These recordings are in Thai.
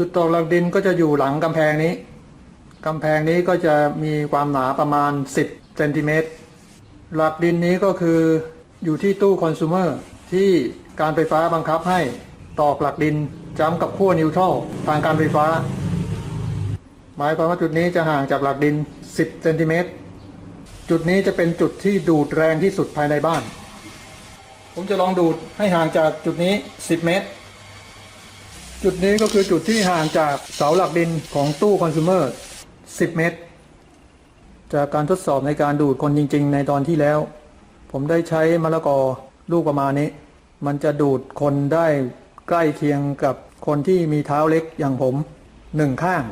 จุดตกหลักดินก็จะอยู่หลังกำแพงนี้กำแพงนี้ก็จะมีความหนาประมาณ 10เซนติเมตรหลักดินนี้ก็คืออยู่ที่ตู้คอน sumer ที่การไฟฟ้าบังคับให้ตอกหลักดินจ้ำกับขั้วนิวทรัลทางการไฟฟ้า หมายความว่าจุดนี้จะห่างจากหลักดิน 10เซนติเมตรจุดนี้จะเป็นจุดที่ดูดแรงที่สุดภายในบ้าน ผมจะลองดูดให้ห่างจากจุดนี้ 10 เมตร จุดนี้ก็คือจุดที่ห่างจากเสาหลักดินของตู้คอน sumer 10 เมตร จากการทดสอบในการดูดคนจริง ๆ ในตอนที่แล้ว ผมได้ใช้มะละกอลูกประมาณนี้ มันจะดูดคนได้ใกล้เคียงกับคนที่มีเท้าเล็กอย่างผมหนึ่งข้าง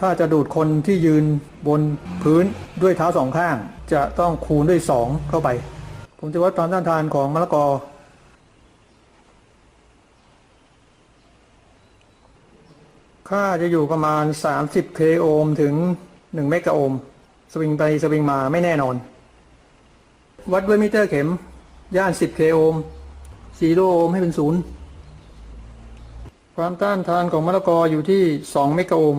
ถ้าจะดูดคนที่ยืนบนพื้นด้วยเท้าสองข้าง จะต้องคูณด้วยสองเข้าไป ผมจะวัดความต้านทานของมะละกอ ค่าจะอยู่ประมาณ 30 k โอห์มถึง 1 เมกะโอห์มสวิงไปสวิงมาไม่แน่นอน วัดด้วยมิเตอร์เข็ม ย่าน 10 k โอห์ม0โอห์มให้เป็นศูนย์ความต้านทานของมะละกออยู่ที่ 2 เมกะโอห์ม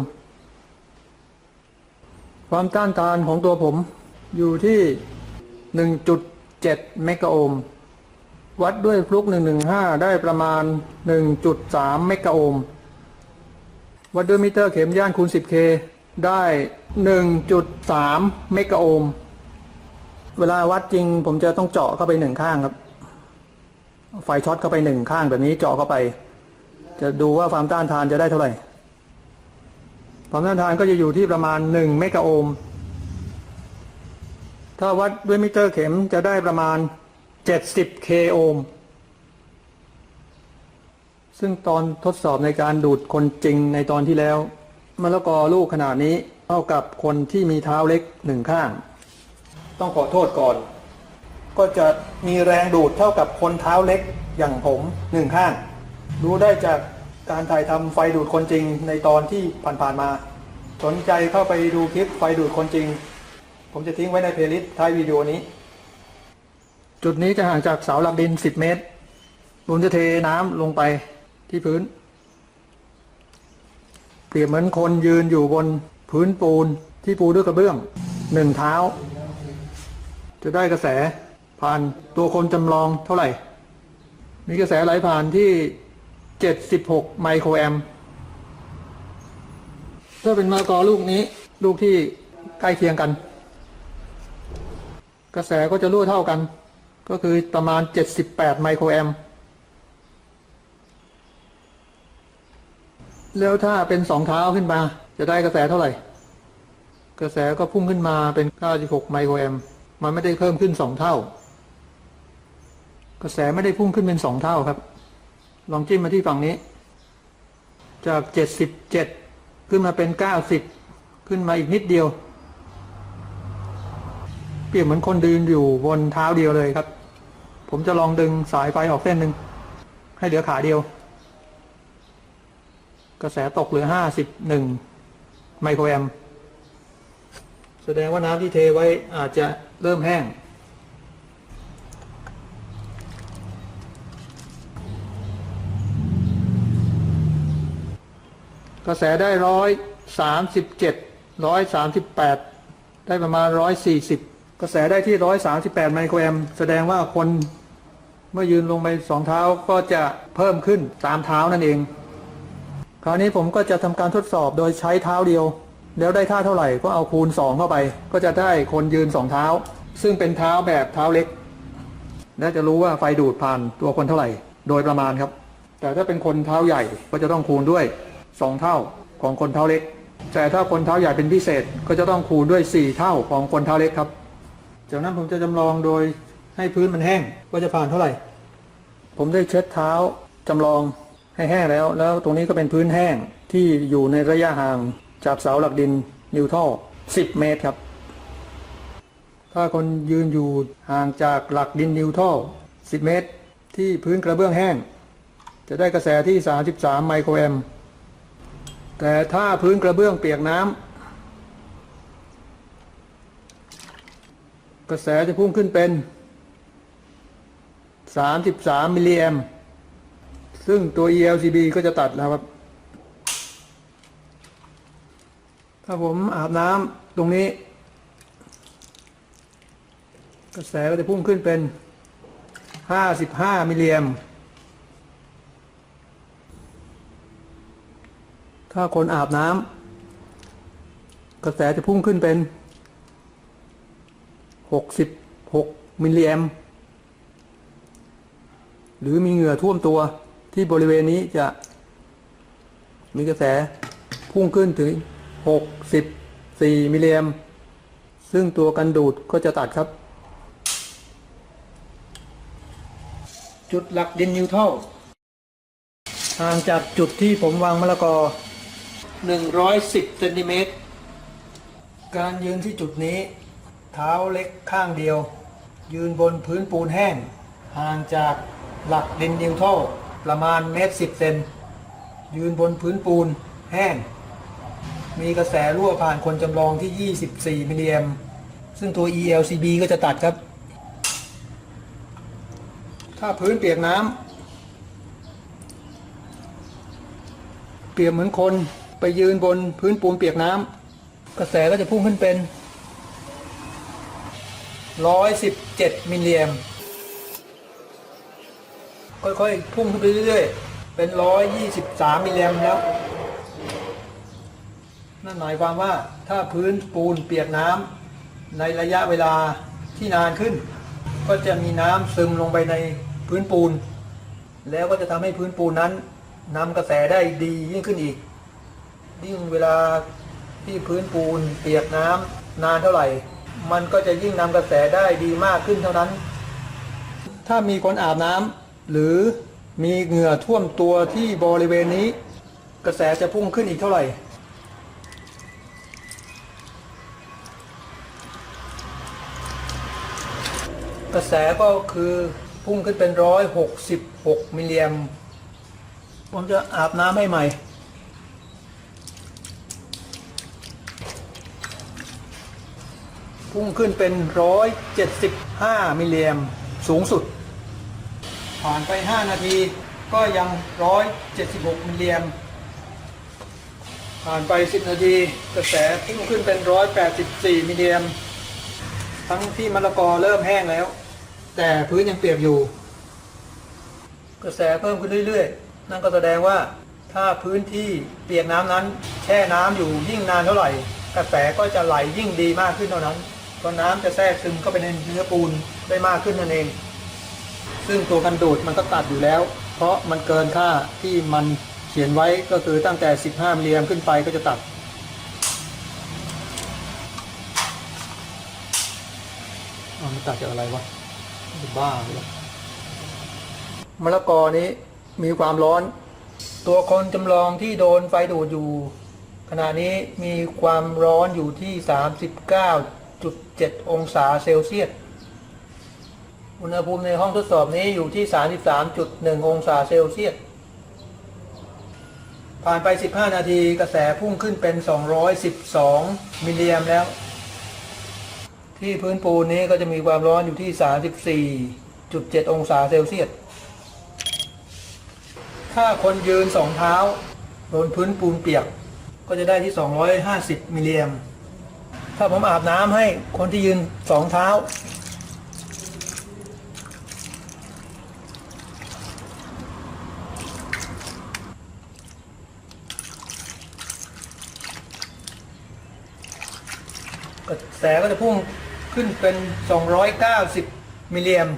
ความต้านทานของตัวผมอยู่ที่ 1.7 เมกะโอห์มวัดด้วยฟลุก 115 ได้ประมาณ 1.3 เมกะโอห์ม วัดด้วยมิเตอร์เข็มย่านคูณ 10K ได้ 1.3 เมกะโอห์ม เวลาวัดจริงผมจะต้องเจาะเข้าไปหนึ่งข้างครับ ไฟช็อตเข้าไปหนึ่งข้างแบบนี้เจาะเข้าไป จะดูว่าความต้านทานจะได้เท่าไหร่ ความต้านทานก็จะอยู่ที่ประมาณ 1 เมกะโอห์ม ถ้าวัดด้วยมิเตอร์เข็มจะได้ประมาณ 70 k โอห์ม ซึ่งตอนทดสอบในการดูดคนจริงในตอนที่แล้วมะละกอลูกขนาดนี้เท่ากับคนที่มีเท้าเล็กหนึ่งข้าง ต้องขอโทษก่อน ก็จะมีแรงดูดเท่ากับคนเท้าเล็กอย่างผมหนึ่งข้าง รู้ได้จากการถ่ายทำไฟดูดคนจริงในตอนที่ผ่านๆมา สนใจเข้าไปดูคลิปไฟดูดคนจริง ผมจะทิ้งไว้ในเพลย์ลิสต์ท้ายวิดีโอนี้ จุดนี้จะห่างจากเสาหลักดิน 10 เมตรผมจะเทน้ำลงไป ที่พื้น เปรียบเหมือนคนยืนอยู่บนพื้นปูนที่ปูด้วยกระเบื้องหนึ่งเท้า จะได้กระแสผ่านตัวคนจำลองเท่าไหร่ มีกระแสไหลผ่านที่ 76 ไมโครแอมถ้าเป็นมะกอลูกนี้ ลูกที่ใกล้เคียงกัน กระแสก็จะรั่วเท่ากัน ก็คือประมาณ 78 ไมโครแอม แล้วถ้าเป็นสองเท้าขึ้นมา จะได้กระแสเท่าไหร่ กระแสก็พุ่งขึ้นมาเป็น96ไมโครแอมมันไม่ได้เพิ่มขึ้นสองเท่า กระแสไม่ได้พุ่งขึ้นเป็นสองเท่าครับ ลองจิ้มมาที่ฝั่งนี้ จาก 77 ขึ้นมาเป็น 90 ขึ้นมาอีกนิดเดียว เปรียบเหมือนคนเดินอยู่บนเท้าเดียวเลยครับ ผมจะลองดึงสายไฟออกเส้นหนึ่งให้เหลือขาเดียว กระแสตกเหลือห้าสิบหนึ่งไมโครแอมแสดงว่าน้ำที่เทไว้อาจจะเริ่มแห้ง กระแสได้ร้อยสามสิบเจ็ดร้อยสามสิบแปดได้ประมาณร้อยสี่สิบกระแสได้ที่ร้อยสามสิบแปดไมโครแอมแสดงว่าคนเมื่อยืนลงไปสองเท้าก็จะเพิ่มขึ้นสามเท้านั่นเอง คราวนี้ผมก็จะทำการทดสอบโดยใช้เท้าเดียว แล้วได้ท่าเท่าไหร่ก็เอาคูณ 2 เข้าไป ก็จะได้คนยืน 2 เท้า ซึ่งเป็นเท้าแบบเท้าเล็ก และจะรู้ว่าไฟดูดผ่านตัวคนเท่าไหร่ โดยประมาณครับ แต่ถ้าเป็นคนเท้าใหญ่ก็จะต้องคูณด้วย 2 เท่าของคนเท้าเล็ก แต่ถ้าคนเท้าใหญ่เป็นพิเศษก็จะต้องคูณด้วย 4 เท่าของคนเท้าเล็กครับ จากนั้นผมจะจำลองโดยให้พื้นมันแห้งว่าจะผ่านเท่าไหร่ ผมได้เช็ดเท้าจำลอง ให้แห้งแล้ว แล้วตรงนี้ก็เป็นพื้นแห้งที่อยู่ในระยะห่างจากเสาหลักดินนิวทรัล10 เมตรครับ ถ้าคนยืนอยู่ห่างจากหลักดินนิวทรัล10 เมตร ที่พื้นกระเบื้องแห้ง จะได้กระแสที่ 33 ไมโครแอมป์แต่ถ้าพื้นกระเบื้องเปียกน้ำกระแสจะพุ่งขึ้นเป็น 33 มิลลิแอมป์ ซึ่งตัว ELCB ก็จะตัดแล้วครับ ถ้าผมอาบน้ำตรงนี้ กระแสก็จะพุ่งขึ้นเป็น 55 มิลลิแอมถ้าคนอาบน้ำกระแสจะพุ่งขึ้นเป็น 66 มิลลิแอมหรือมีเหงื่อท่วมตัว ที่บริเวณนี้จะมีกระแสพุ่งขึ้นถึง 64 มิลลิแอมซึ่งตัวกันดูดก็จะตัดครับ จุดหลักดินนิวเทรัลห่างจากจุดที่ผมวางมะละกอ 110เซนติเมตร การยืนที่จุดนี้ เท้าเล็กข้างเดียว ยืนบนพื้นปูนแห้ง ห่างจากหลักดินนิวเทรัล ประมาณเมตรสิบเซนยืนบนพื้นปูนแห้ง มีกระแสรั่วผ่านคนจำลองที่ 24 มิลลิแอมซึ่งตัว ELCB ก็จะตัดครับ ถ้าพื้นเปียกน้ำเปียกเหมือนคนไปยืนบนพื้นปูนเปียกน้ำกระแสก็จะพุ่งขึ้นเป็น 117 มิลลิแอม ค่อยๆพุ่งขึ้นไปเรื่อยๆ เป็น123มิลลิแอมแล้ว นั่นหมายความว่าถ้าพื้นปูนเปียกน้ำในระยะเวลาที่นานขึ้น ก็จะมีน้ำซึมลงไปในพื้นปูน แล้วก็จะทำให้พื้นปูนนั้นนำกระแสได้ดียิ่งขึ้นอีกยิ่งเวลาที่พื้นปูนเปียกน้ำนานเท่าไหร่ มันก็จะยิ่งนำกระแสได้ดีมากขึ้นเท่านั้น ถ้ามีคนอาบน้ำ หรือมีเหงื่อท่วมตัวที่บริเวณนี้ กระแสจะพุ่งขึ้นอีกเท่าไหร่ กระแสก็คือพุ่งขึ้นเป็นร้อยหกสิบหกมิลลิแอมผมจะอาบน้ำให้ใหม่ พุ่งขึ้นเป็นร้อยเจ็ดสิบห้ามิลลิแอมสูงสุด ผ่านไปห้านาทีก็ยังร้อยเจ็ดสิบหกมิลลิแอมผ่านไปสินาทีกระแสพุ่งขึ้นเป็นร้อยแปดสิบสี่มิลลิแอมทั้งที่มะละกอเริ่มแห้งแล้ว แต่พื้นยังเปียกอยู่ กระแสเพิ่มขึ้นเรื่อยๆ นั่นก็แสดงว่าถ้าพื้นที่เปียกน้ำนั้น แช่น้ำอยู่ยิ่งนานเท่าไหร่ กระแสก็จะไหลยิ่งดีมากขึ้นเท่านั้นเพราะน้ำจะแทรกซึมเข้าไปในเนื้อปูนได้มากขึ้นนั่นเอง ซึ่งตัวกันดูดมันก็ตัดอยู่แล้ว เพราะมันเกินค่าที่มันเขียนไว้ก็คือตั้งแต่ 15มิลลิแอมขึ้นไปก็จะตัดอ๋อมันตัดจากอะไรวะจะบ้าเลยมะละกอนี้มีความร้อน ตัวคนจำลองที่โดนไฟดูดอยู่ ขณะนี้มีความร้อนอยู่ที่ 39.7 องศาเซลเซียส อุณหภูมิในห้องทดสอบนี้อยู่ที่ 33.1 องศาเซลเซียส ผ่านไป 15 นาทีกระแสพุ่งขึ้นเป็น 212 มิลลิแอมแล้ว ที่พื้นปูนนี้ก็จะมีความร้อนอยู่ที่ 34.7 องศาเซลเซียส ถ้าคนยืนสองเท้าบนพื้นปูนเปียกก็จะได้ที่ 250 มิลลิแอมถ้าผมอาบน้ำให้คนที่ยืนสองเท้า กระแสก็จะพุ่งขึ้นเป็น 290 มิลลิแอม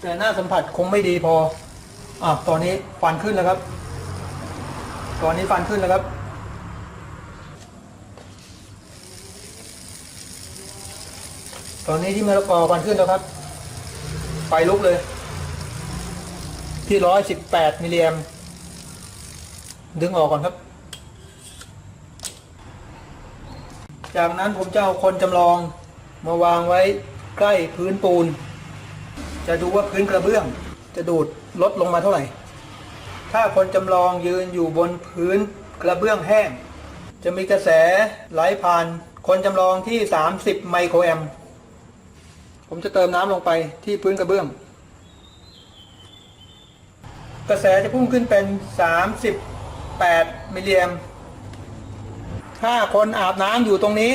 แต่หน้าสัมผัสคงไม่ดีพอ อะ ตอนนี้ฟันขึ้นแล้วครับ ตอนนี้ฟันขึ้นแล้วครับ ตอนนี้ที่มะละกอฟันขึ้นแล้วครับ ไฟลุกเลย ที่ 118 มิลลิแอมดึงออกก่อนครับ จากนั้นผมจะเอาคนจำลองมาวางไว้ใกล้พื้นปูน จะดูว่าพื้นกระเบื้อง จะดูดลดลงมาเท่าไหร่ ถ้าคนจำลองยืนอยู่บนพื้นกระเบื้องแห้ง จะมีกระแสไหลผ่านคนจำลองที่ 30 ไมโครแอม ผมจะเติมน้ำลงไปที่พื้นกระเบื้อง กระแสจะพุ่งขึ้นเป็น 38 มิลลิแอม ถ้าคนอาบน้ำอยู่ตรงนี้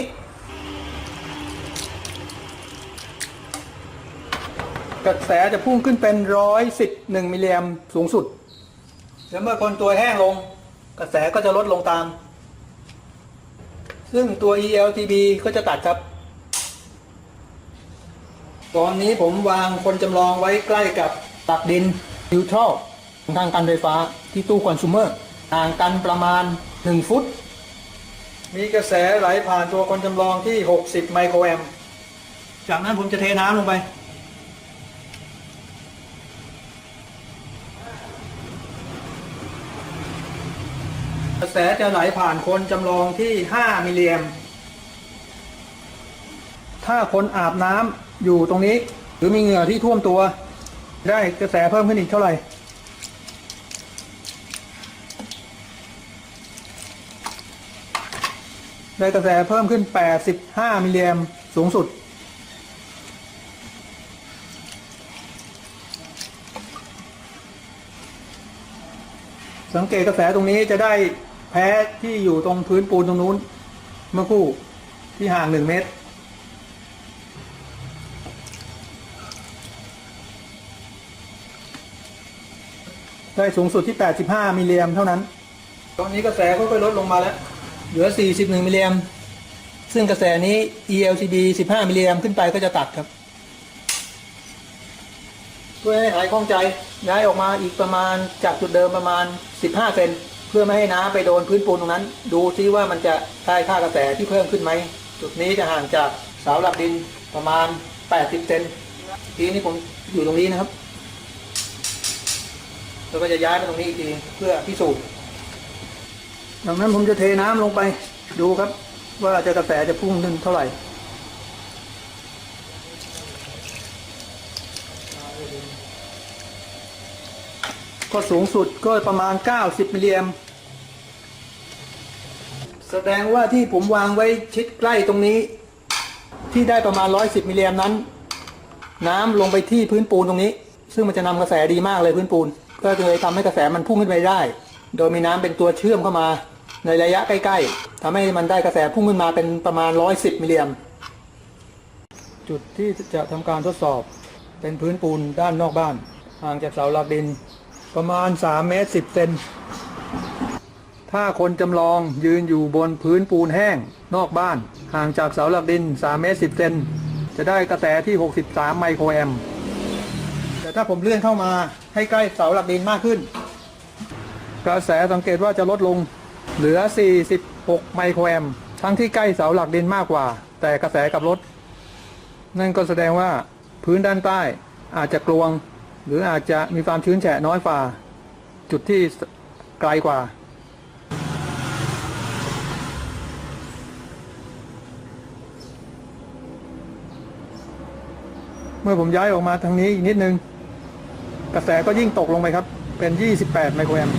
กระแสจะพุ่งขึ้นเป็นร้อยสิบหนึ่งมิลลิแอมสูงสุด แล้วเมื่อคนตัวแห้งลง กระแสก็จะลดลงตาม ซึ่งตัว ELTB ก็จะตัดครับ ตอนนี้ผมวางคนจำลองไว้ใกล้กับตักดินนิวทรัลทางการไฟฟ้าที่ตู้คอน sumer ห่างกันประมาณ 1 ฟุต มีกระแสไหลผ่านตัวคนจำลองที่ 60 ไมโครแอม จากนั้นผมจะเทน้ำลงไป กระแสจะไหลผ่านคนจำลองที่ 5 มิลลิแอม ถ้าคนอาบน้ำอยู่ตรงนี้ หรือมีเหงื่อที่ท่วมตัว ได้กระแสเพิ่มขึ้นอีกเท่าไหร่ ได้กระแสเพิ่มขึ้น 85 มิลลิแอมสูงสุด สังเกตกระแสตรงนี้จะได้แพ้ที่อยู่ตรงพื้นปูนตรงนู้น เมื่อคู่ที่ห่างหนึ่งเมตร ได้สูงสุดที่ 85 มิลลิแอมเท่านั้น ตอนนี้กระแสค่อยๆลดลงมาแล้ว เหลือ 41 มิลลิแอมซึ่งกระแสนี้ ELCD 15 มิลลิแอมขึ้นไปก็จะตัดครับ เพื่อให้หายข้องใจย้ายออกมาอีกประมาณจากจุดเดิมประมาณ 15 เซนเพื่อไม่ให้น้ำไปโดนพื้นปูนตรงนั้น ดูซิว่ามันจะได้ค่ากระแสที่เพิ่มขึ้นไหม จุดนี้จะห่างจากเสาหลักดินประมาณ 80 เซนทีนี้ผมอยู่ตรงนี้นะครับแล้วก็จะย้ายไปตรงนี้อีกทีเพื่อพิสูจน์ ดังนั้นผมจะเทน้ำลงไป ดูครับ ว่าจะกระแสจะพุ่งขึ้นเท่าไหร่ก็สูงสุดก็ประมาณ 90 มิลลิแอมแสดงว่าที่ผมวางไว้ชิดใกล้ตรงนี้ ที่ได้ประมาณ 110 มิลลิแอมนั้น น้ำลงไปที่พื้นปูนตรงนี้ ซึ่งมันจะนำกระแสดีมากเลยพื้นปูน ก็เลยทำให้กระแสมันพุ่งขึ้นไปได้ โดยมีน้ำเป็นตัวเชื่อมเข้ามา ในระยะใกล้ๆทำให้มันได้กระแสพุ่งขึ้นมาเป็นประมาณ 110 มิลลิแอมจุดที่จะทำการทดสอบเป็นพื้นปูนด้านนอกบ้าน ห่างจากเสาหลักดิน ประมาณ 3 เมตร 10 เซนถ้าคนจำลองยืนอยู่บนพื้นปูนแห้งนอกบ้าน ห่างจากเสาหลักดิน 3 เมตร 10 เซนจะได้กระแสที่ 63 ไมโครแอมแต่ถ้าผมเลื่อนเข้ามาให้ใกล้เสาหลักดินมากขึ้น กระแสสังเกตว่าจะลดลง เหลือ 46 ไมโครแอมทั้งที่ใกล้เสาหลักดินมากกว่า แต่กระแสกับลดนั่นก็แสดงว่าพื้นด้านใต้อาจจะกลวง หรืออาจจะมีความชื้นแฉะน้อยกว่า จุดที่ไกลกว่า เมื่อผมย้ายออกมาทางนี้อีกนิดนึง กระแสก็ยิ่งตกลงไปครับ เป็น 28 ไมโครแอม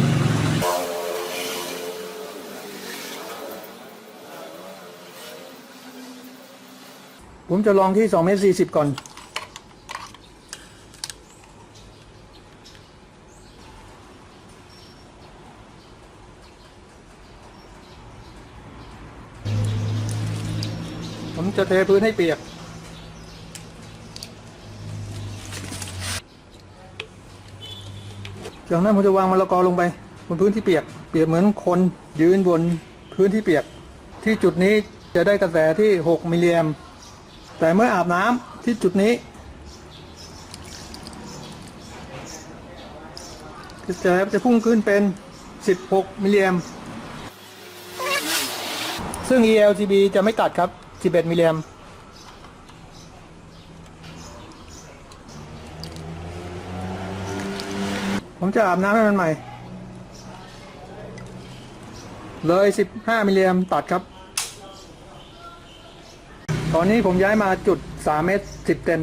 ผมจะลองที่2เมตร40ก่อน ผมจะเทพื้นให้เปียก จากนั้นผมจะวางมะละกอลงไปบนพื้นที่เปียก เปียกเหมือนคนยืนบนพื้นที่เปียก ที่จุดนี้จะได้กระแสที่ 6 มิลลิแอมป์ แต่เมื่ออาบน้ำที่จุดนี้กระจะพุ่งขึ้นเป็น 16 มิลลิแอมซึ่ง ELGB จะไม่ตัดครับ 11 มิลลิแอมผมจะอาบน้ำให้มันใหม่ เลย 15 มิลลิแอมตัดครับ ตอนนี้ผมย้ายมาจุด3เมตร10เซน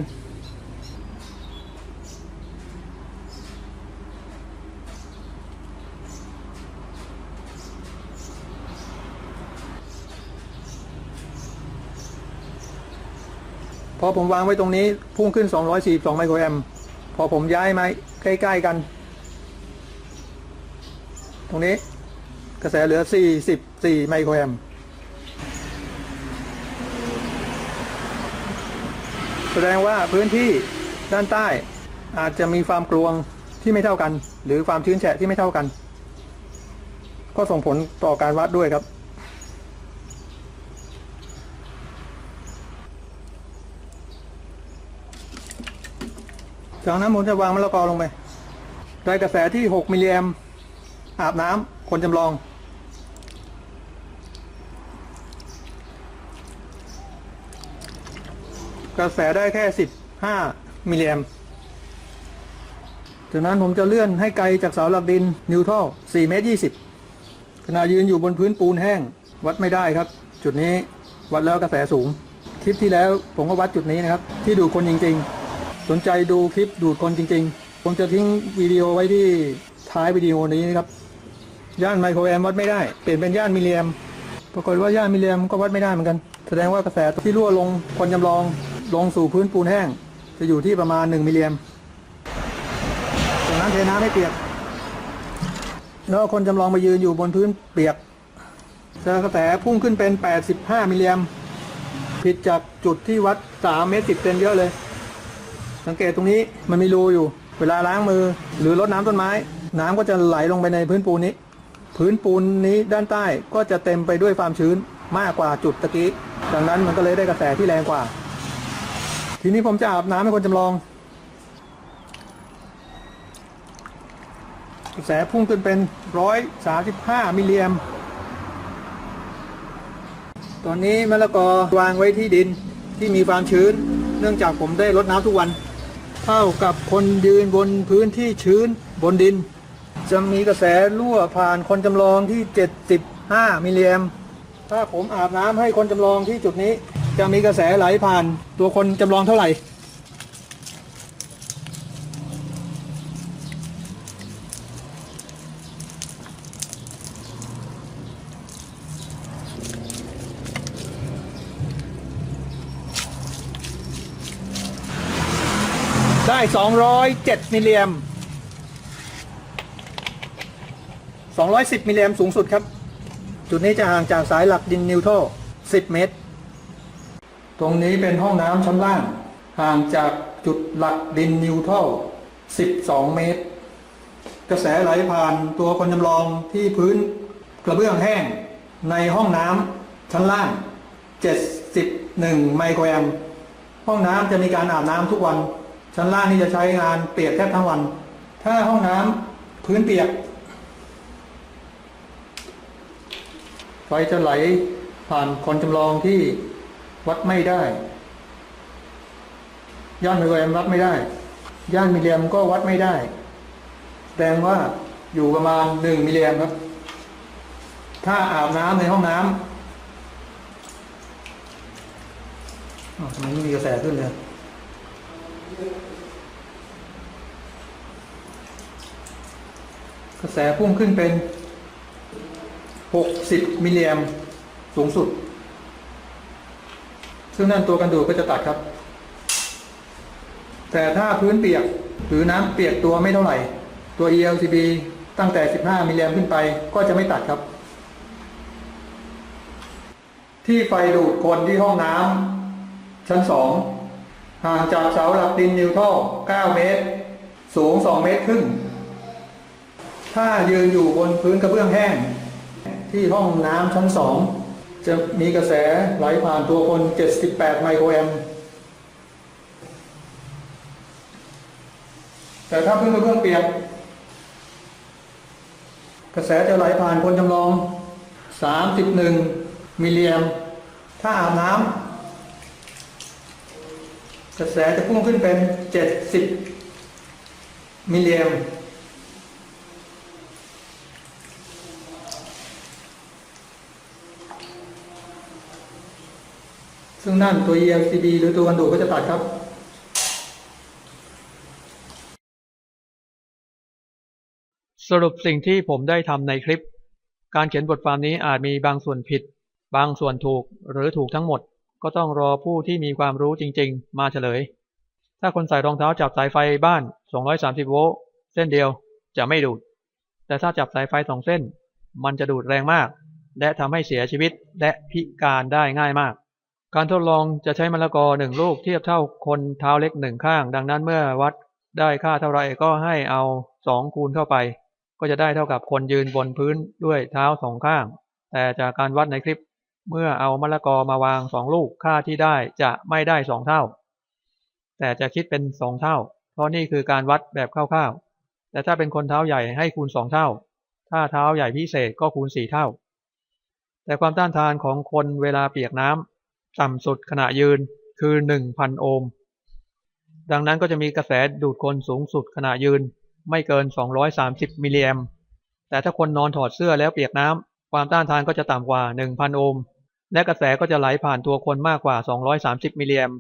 พอผมวางไว้ตรงนี้พุ่งขึ้น 242 ไมโครแอมพอผมย้ายมาใกล้ ๆ กัน ตรงนี้กระแสเหลือ 44 ไมโครแอม แสดงว่าพื้นที่ด้านใต้ อาจจะมีความกลวงที่ไม่เท่ากัน หรือความชื้นแฉะที่ไม่เท่ากัน ก็ส่งผลต่อการวัดด้วยครับ จากนั้นผมจะวางมะละกอลงไปได้กระแสที่ 6 มิลลิแอมอาบน้ำคนจำลอง กระแสได้แค่ 15 มิลลิแอมจากนั้นผมจะเลื่อนให้ไกลจากเสาหลักดินนิวทัล4เมตร20 ขณะยืนอยู่บนพื้นปูนแห้ง วัดไม่ได้ครับ จุดนี้วัดแล้วกระแสสูง คลิปที่แล้วผมก็วัดจุดนี้นะครับ ที่ดูคนจริง ๆ สนใจดูคลิปดูดคนจริง ๆ ผมจะทิ้งวิดีโอไว้ที่ท้ายวิดีโอนี้นะครับย่านไมโครแอมวัดไม่ได้เปลี่ยนเป็นย่านมิลลิแอมปรากฏว่าย่านมิลลิแอมก็วัดไม่ได้เหมือนกัน แสดงว่ากระแสที่รั่วลงคนจำลอง ลงสู่พื้นปูนแห้ง จะอยู่ที่ประมาณ 1มิลลิแอมจากนั้นเทน้ำให้เปียก แล้วคนจำลองมายืนอยู่บนพื้นเปียกกระแสพุ่งขึ้นเป็น 85มิลลิแอมผิดจากจุดที่วัด3เมตร10เซนเยอะเลย สังเกตตรงนี้มันมีรูอยู่ เวลาล้างมือหรือรดน้ำต้นไม้ น้ำก็จะไหลลงไปในพื้นปูนนี้ พื้นปูนนี้ด้านใต้ก็จะเต็มไปด้วยความชื้นมากกว่าจุดตะกี้ ดังนั้นมันก็เลยได้กระแสที่แรงกว่า ทีนี้ผมจะอาบน้ำให้คนจำลอง กระแสพุ่งขึ้นเป็น135มิลลิแอมตอนนี้มะละกอวางไว้ที่ดินที่มีความชื้น เนื่องจากผมได้รดน้ำทุกวัน เท่ากับคนยืนบนพื้นที่ชื้นบนดิน จะมีกระแสรั่วผ่านคนจำลองที่ 75 มิลลิแอมถ้าผมอาบน้ำให้คนจำลองที่จุดนี้ จะมีกระแสไหลผ่านตัวคนจำลองเท่าไหร่ ได้ 207 มิลลิแอม210 มิลลิแอมสูงสุดครับ จุดนี้จะห่างจากสายหลักดินนิวโตร10 เมตร ตรงนี้เป็นห้องน้ำชั้นล่าง ห่างจากจุดหลักดินนิวโตร12 เมตร กระแสไหลผ่านตัวคนจำลองที่พื้นกระเบื้องแห้งในห้องน้ำชั้นล่าง 71 ไมโครแอมห้องน้ำจะมีการอาบน้ำทุกวัน ชั้นล่างนี่จะใช้งานเปียกแทบทั้งวัน ถ้าห้องน้ำพื้นเปียก ไฟจะไหลผ่านคนจำลองที่ วัดไม่ได้ ย่านมิลลิแอมวัดไม่ได้ ย่านมิลลิแอมก็วัดไม่ได้ แสดงว่าอยู่ประมาณหนึ่งมิลลิแอมครับ ถ้าอาบน้ำในห้องน้ำอ้าทำไมไม่มีกระแสขึ้นเลยกระแสพุ่งขึ้นเป็น 60 มิลลิแอมสูงสุด ซึ่งนั่นตัวกันดูดก็จะตัดครับ แต่ถ้าพื้นเปียกหรือน้ำเปียกตัวไม่เท่าไหร่ ตัว ELCB ตั้งแต่ 15 มิลลิแอมขึ้นไปก็จะไม่ตัดครับ ที่ไฟดูดคนที่ห้องน้ำชั้น 2 ห่างจากเสาหลักดินนิวท่อ 9 เมตร สูง 2 เมตรครึ่ง ถ้ายืนอยู่บนพื้นกระเบื้องแห้ง ที่ห้องน้ำชั้น 2 จะมีกระแสไหลผ่านตัวคน 78 ไมโครแอมแต่ถ้าพื้นกระเบื้องเปียก กระแสจะไหลผ่านคนจำลอง 31 มิลลิแอมถ้าอาบน้ำกระแสจะพุ่งขึ้นเป็น 70 มิลลิแอมป์ ซึ่งนั่นตัว ELCD หรือตัวกันดูดก็จะตัดครับสรุปสิ่งที่ผมได้ทำในคลิป การเขียนบทความนี้อาจมีบางส่วนผิด บางส่วนถูกหรือถูกทั้งหมด ก็ต้องรอผู้ที่มีความรู้จริง ๆ มาเฉลย ถ้าคนใส่รองเท้าจับสายไฟบ้าน 230 โวลต์เส้นเดียวจะไม่ดูด แต่ถ้าจับสายไฟสองเส้น มันจะดูดแรงมาก และทำให้เสียชีวิตและพิการได้ง่ายมาก การทดลองจะใช้มะละกอหนึ่งลูกเทียบเท่าคนเท้าเล็กหนึ่งข้าง ดังนั้นเมื่อวัดได้ค่าเท่าไรก็ให้เอาสองคูณเข้าไป ก็จะได้เท่ากับคนยืนบนพื้นด้วยเท้าสองข้าง แต่จากการวัดในคลิปเมื่อเอามะละกอมาวางสองลูกค่าที่ได้จะไม่ได้สองเท่า แต่จะคิดเป็นสองเท่า เพราะนี่คือการวัดแบบคร่าวๆแต่ถ้าเป็นคนเท้าใหญ่ให้คูณสองเท่า ถ้าเท้าใหญ่พิเศษก็คูณสี่เท่า แต่ความต้านทานของคนเวลาเปียกน้ำ ต่ำสุดขณะยืนคือ 1,000 โอห์ม ดังนั้นก็จะมีกระแสดูดคนสูงสุดขณะยืนไม่เกิน 230 มิลลิแอมแต่ถ้าคนนอนถอดเสื้อแล้วเปียกน้ำความต้านทานก็จะต่ำกว่า 1,000 โอห์ม และกระแสก็จะไหลผ่านตัวคนมากกว่า 230 มิลลิแอม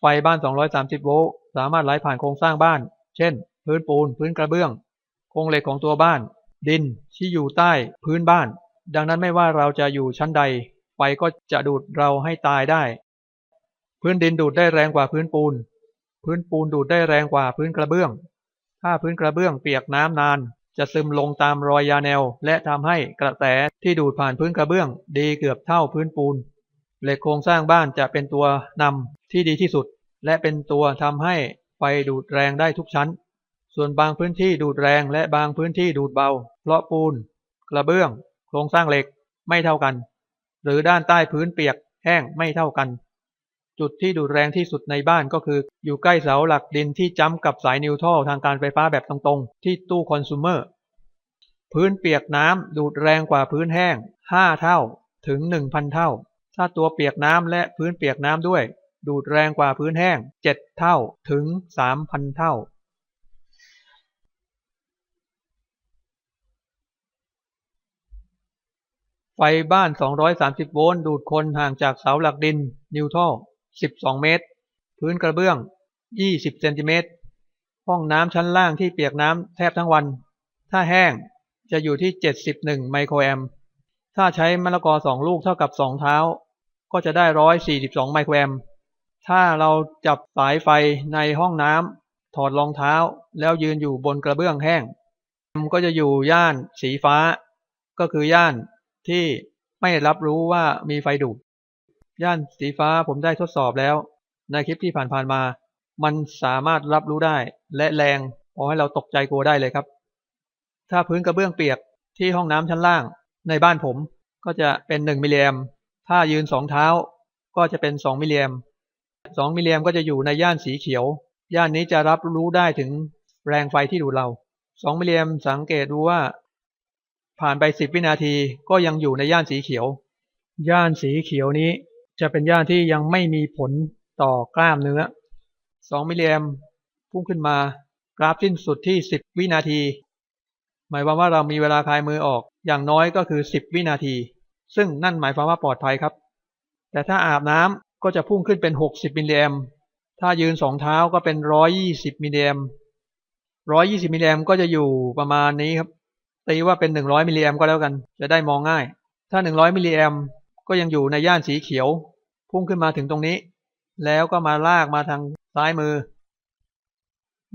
ไฟบ้าน 230 โวลต์สามารถไหลผ่านโครงสร้างบ้าน เช่น พื้นปูน พื้นกระเบื้อง โครงเหล็กของตัวบ้าน ดินที่อยู่ใต้พื้นบ้าน ดังนั้นไม่ว่าเราจะอยู่ชั้นใด ไฟก็จะดูดเราให้ตายได้ พื้นดินดูดได้แรงกว่าพื้นปูน พื้นปูนดูดได้แรงกว่าพื้นกระเบื้อง ถ้าพื้นกระเบื้องเปียกน้ำนาน จะซึมลงตามรอยยาแนว และทำให้กระแสที่ดูดผ่านพื้นกระเบื้อง ดีเกือบเท่าพื้นปูน เหล็กโครงสร้างบ้านจะเป็นตัวนำที่ดีที่สุด และเป็นตัวทำให้ไฟดูดแรงได้ทุกชั้น ส่วนบางพื้นที่ดูดแรงและบางพื้นที่ดูดเบา เพราะปูน กระเบื้อง โครงสร้างเหล็กไม่เท่ากัน หรือด้านใต้พื้นเปียกแห้งไม่เท่ากัน จุดที่ดูดแรงที่สุดในบ้านก็คือ อยู่ใกล้เสาหลักดินที่จ้ำกับสายนิวทรัลทางการไฟฟ้าแบบตรงๆ ที่ตู้คอน sumer พื้นเปียกน้ำดูดแรงกว่าพื้นแห้ง 5 เท่าถึง 1,000 เท่า ถ้าตัวเปียกน้ำและพื้นเปียกน้ำด้วย ดูดแรงกว่าพื้นแห้ง 7 เท่าถึง 3,000 เท่า ไฟบ้าน 230 โวลต์ ดูดคนห่างจากเสาหลักดิน นิวทรัล12 เมตร พื้นกระเบื้อง 20 เซนติเมตร ห้องน้ำชั้นล่างที่เปียกน้ำแทบทั้งวัน ถ้าแห้งจะอยู่ที่ 71 ไมโครแอม ถ้าใช้มะละกอ 2 ลูกเท่ากับ 2 เท้า ก็จะได้ 142 ไมโครแอม ถ้าเราจับสายไฟในห้องน้ำถอดรองเท้าแล้วยืนอยู่บนกระเบื้องแห้ง ก็จะอยู่ย่านสีฟ้า ก็คือย่าน ที่ไม่รับรู้ว่ามีไฟดูดย่านสีฟ้าผมได้ทดสอบแล้ว ในคลิปที่ผ่านๆมา มันสามารถรับรู้ได้ และแรงพอให้เราตกใจกลัวได้เลยครับ ถ้าพื้นกระเบื้องเปียกที่ห้องน้ำชั้นล่าง ในบ้านผมก็จะเป็น 1 มิลลิแอมถ้ายืน2เท้าก็จะเป็น 2 มิลลิแอม2มิลลิแอมก็จะอยู่ในย่านสีเขียว ย่านนี้จะรับรู้ได้ถึงแรงไฟที่ดูดเรา 2 มิลลิแอมสังเกตดูว่า ผ่านไป10วินาทีก็ยังอยู่ในย่านสีเขียว ย่านสีเขียวนี้จะเป็นย่านที่ยังไม่มีผลต่อกล้ามเนื้อ2มิลลิแอมพุ่งขึ้นมากราฟสิ้นสุดที่10วินาที หมายความว่าเรามีเวลาคลายมือออกอย่างน้อยก็คือ10วินาที ซึ่งนั่นหมายความว่าปลอดภัยครับ แต่ถ้าอาบน้ำก็จะพุ่งขึ้นเป็น60มิลลิแอมถ้ายืนสองเท้าก็เป็น120มิลลิแอม120มิลลิแอมก็จะอยู่ประมาณนี้ครับ ตีว่าเป็น100มิลลิแอมก็แล้วกัน จะได้มองง่าย ถ้า100มิลลิแอมก็ยังอยู่ในย่านสีเขียว พุ่งขึ้นมาถึงตรงนี้ แล้วก็มาลากมาทางซ้ายมือ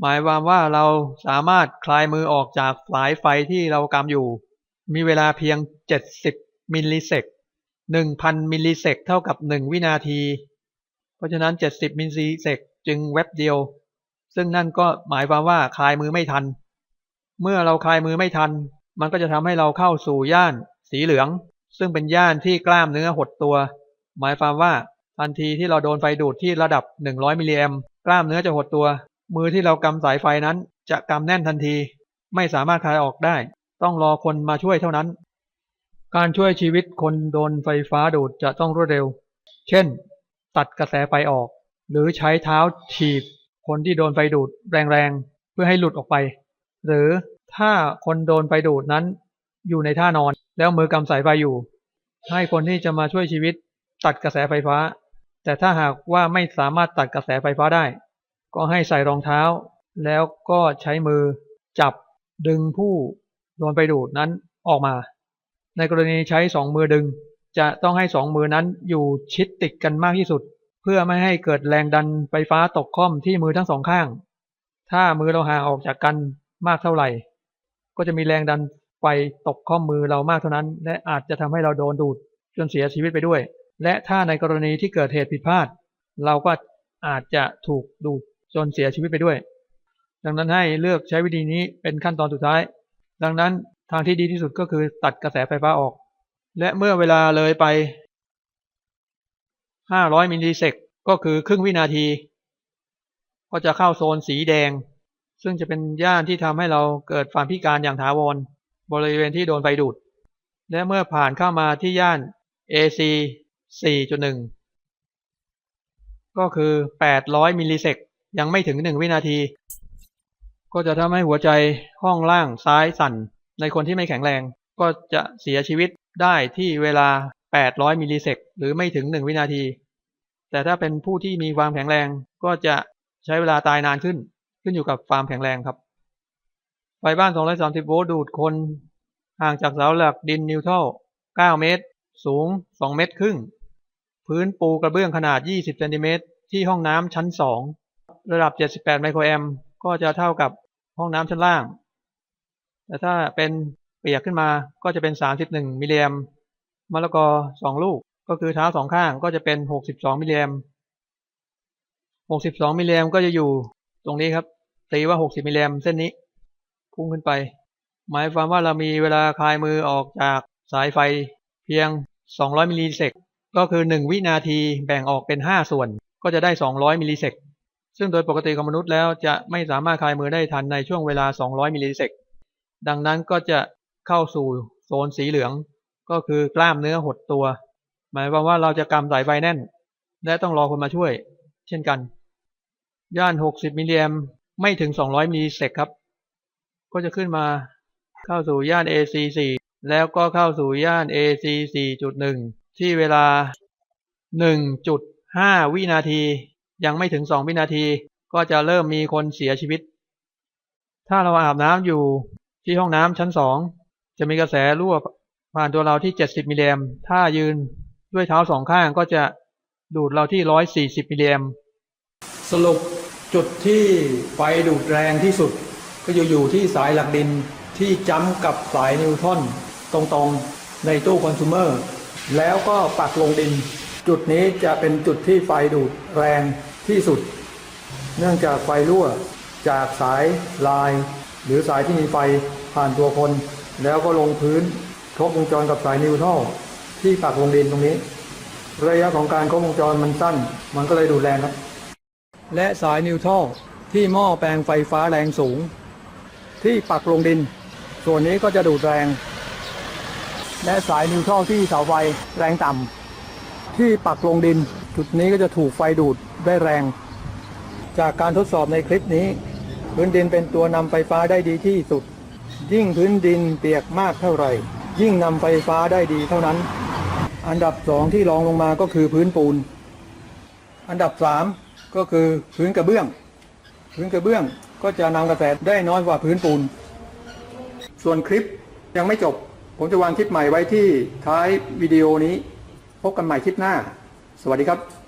หมายความว่าเราสามารถคลายมือออกจากสายไฟที่เรากำอยู่ มีเวลาเพียง 70 มิลลิเซก1,000 มิลลิเซกเท่ากับ 1 วินาที เพราะฉะนั้น 70 มิลลิเซกจึงแวบเดียว ซึ่งนั่นก็หมายความว่าคลายมือไม่ทัน เมื่อเราคลายมือไม่ทัน มันก็จะทำให้เราเข้าสู่ย่านสีเหลือง ซึ่งเป็นย่านที่กล้ามเนื้อหดตัว หมายความว่าทันทีที่เราโดนไฟดูดที่ระดับ 100มิลลิแอมกล้ามเนื้อจะหดตัว มือที่เรากำสายไฟนั้น จะกำแน่นทันที ไม่สามารถคลายออกได้ ต้องรอคนมาช่วยเท่านั้น การช่วยชีวิตคนโดนไฟฟ้าดูดจะต้องรวดเร็ว เช่น ตัดกระแสไฟออก หรือใช้เท้าถีบคนที่โดนไฟดูดแรงๆเพื่อให้หลุดออกไป หรือ ถ้าคนโดนไฟดูดนั้นอยู่ในท่านอน แล้วมือกำสายไฟอยู่ ให้คนที่จะมาช่วยชีวิตตัดกระแสไฟฟ้า แต่ถ้าหากว่าไม่สามารถตัดกระแสไฟฟ้าได้ ก็ให้ใส่รองเท้า แล้วก็ใช้มือจับดึงผู้โดนไฟดูดนั้นออกมา ในกรณีใช้สองมือดึง จะต้องให้สองมือนั้นอยู่ชิดติดกันมากที่สุด เพื่อไม่ให้เกิดแรงดันไฟฟ้าตกค่อมที่มือทั้งสองข้าง ถ้ามือเราห่างออกจากกันมากเท่าไหร่ ก็จะมีแรงดันไฟตกข้อมมือเรามากเท่านั้น และอาจจะทำให้เราโดนดูดจนเสียชีวิตไปด้วย และถ้าในกรณีที่เกิดเหตุผิดพลาด เราก็อาจจะถูกดูดจนเสียชีวิตไปด้วย ดังนั้นให้เลือกใช้วิธีนี้เป็นขั้นตอนสุดท้าย ดังนั้นทางที่ดีที่สุดก็คือตัดกระแสไฟฟ้าออก และเมื่อเวลาเลยไป 500 มิลลิเซกก็คือครึ่งวินาที ก็จะเข้าโซนสีแดง ซึ่งจะเป็นย่านที่ทำให้เราเกิดความพิการอย่างถาวรบริเวณที่โดนไฟดูด และเมื่อผ่านเข้ามาที่ย่าน AC 4.1 ก็คือ 800 มิลลิเซกยังไม่ถึง 1 วินาที ก็จะทำให้หัวใจห้องล่างซ้ายสั่น ในคนที่ไม่แข็งแรง ก็จะเสียชีวิตได้ที่เวลา 800 มิลลิเซกหรือไม่ถึง 1 วินาที แต่ถ้าเป็นผู้ที่มีความแข็งแรงก็จะใช้เวลาตายนานขึ้น ขึ้นอยู่กับความแข็งแรงครับ ไฟบ้าน 230 โวลต์ดูดคนห่างจากเสาหลักดินนิวทัล9 เมตร สูง 2 เมตรครึ่ง พื้นปูกระเบื้องขนาด 20 เซนติเมตรที่ห้องน้ำชั้น 2 ระดับ 78 ไมโครแอมป์ก็จะเท่ากับห้องน้ำชั้นล่าง แต่ถ้าเป็นเปียกขึ้นมาก็จะเป็น 31 มิลลิแอมป์มะละกอ 2 ลูกก็คือเท้าสองข้างก็จะเป็น 62 มิลลิแอมป์62 มิลลิแอมป์ก็จะอยู่ตรงนี้ครับ ตีว่า60มิลลิแอมเส้นนี้ พุ่งขึ้นไป หมายความว่าเรามีเวลาคลายมือออกจากสายไฟเพียง 200 มิลลิเซกก็คือ 1 วินาทีแบ่งออกเป็น 5 ส่วน ก็จะได้ 200 มิลลิเซกซึ่งโดยปกติของมนุษย์แล้วจะไม่สามารถคลายมือได้ทันในช่วงเวลา 200 มิลลิเซกดังนั้นก็จะเข้าสู่โซนสีเหลือง ก็คือกล้ามเนื้อหดตัว หมายความว่าเราจะกำสายไฟแน่น และต้องรอคนมาช่วย เช่นกัน ย่าน 60 มิลลิแอม ไม่ถึง 200มิลลิเซกครับ ก็จะขึ้นมาเข้าสู่ย่าน AC 4 แล้วก็เข้าสู่ย่าน AC 4.1 ที่เวลา 1.5 วินาที ยังไม่ถึง 2 วินาที ก็จะเริ่มมีคนเสียชีวิต ถ้าเราอาบน้ำอยู่ที่ห้องน้ำชั้น 2 จะมีกระแสรั่วผ่านตัวเราที่ 70 มิลลิแอมถ้ายืนด้วยเท้าสองข้างก็จะดูดเราที่ 140 มิลลิแอมสรุป จุดที่ไฟดูดแรงที่สุด ก็อยู่อยู่ที่สายหลักดินที่จ้ำกับสายนิวทรอนตรงๆในตู้คอน sumer แล้วก็ปักลงดิน จุดนี้จะเป็นจุดที่ไฟดูดแรงที่สุด เนื่องจากไฟรั่วจากสายลาย หรือสายที่มีไฟผ่านตัวคน แล้วก็ลงพื้นครบวงจรกับสายนิวทรัลที่ปักลงดินตรงนี้ ระยะของการครบวงจรมันสั้น มันก็เลยดูดแรงครับ และสายนิวทรัลที่หม้อแปลงไฟฟ้าแรงสูง ที่ปักลงดิน ส่วนนี้ก็จะดูดแรง และสายนิวทรัลที่เสาไฟแรงต่ำที่ปักลงดิน จุดนี้ก็จะถูกไฟดูดได้แรง จากการทดสอบในคลิปนี้ พื้นดินเป็นตัวนำไฟฟ้าได้ดีที่สุด ยิ่งพื้นดินเปียกมากเท่าไหร่ ยิ่งนำไฟฟ้าได้ดีเท่านั้น อันดับสองที่รองลงมาก็คือพื้นปูน อันดับสาม ก็คือพื้นกระเบื้อง พื้นกระเบื้องก็จะนำกระแสได้น้อยกว่าพื้นปูน ส่วนคลิปยังไม่จบ ผมจะวางคลิปใหม่ไว้ที่ท้ายวิดีโอนี้ พบกันใหม่คลิปหน้า สวัสดีครับ